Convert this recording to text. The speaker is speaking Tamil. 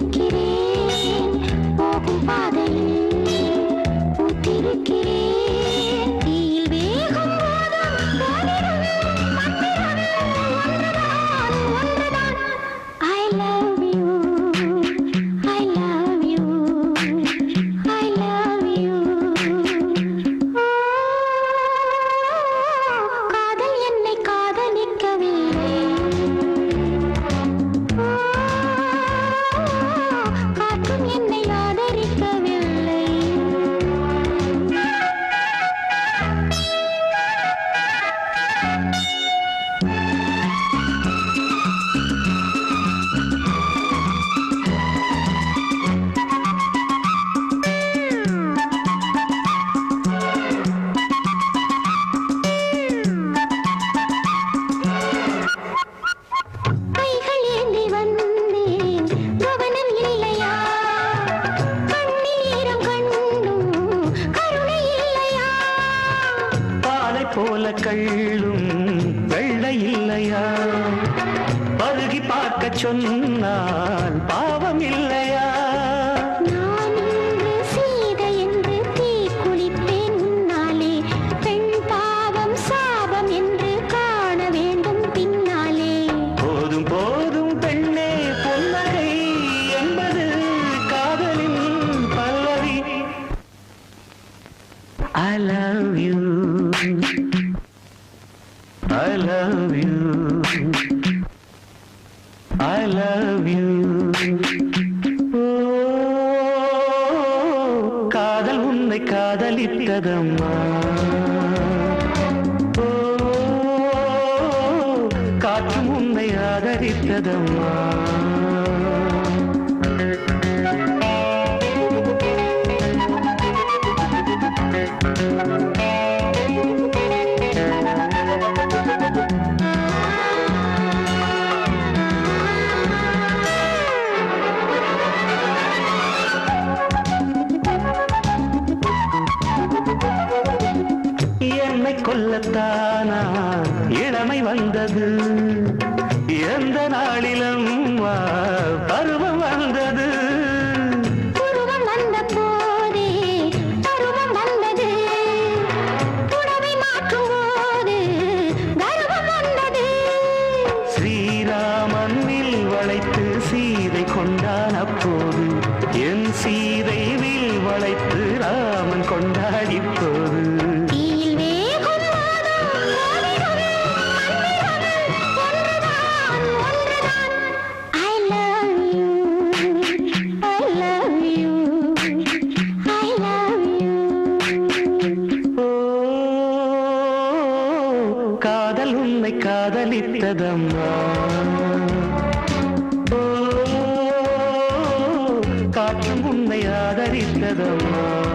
querer. போல கள்ளும் வெள்ளை இல்லையா பருகி பார்க்க சொன்னால் பாவம் இல்லையா? I love you I love you ஓ, காதல் உன்னை காதலித்ததம்மா ஓ, காற்றும் உன்னை ஆதரித்ததம்மா என்னை கொல்லத்தானா? இளமை வந்தது. எந்த நாளிலும் பருவம் வந்தது. வளைத்து சீதை கொண்டான் அப்போது. என் சீதை வில் வளைத்து ராமன் கொண்டாடி காற்றும் உன்னை ஆதரித்ததம்மா.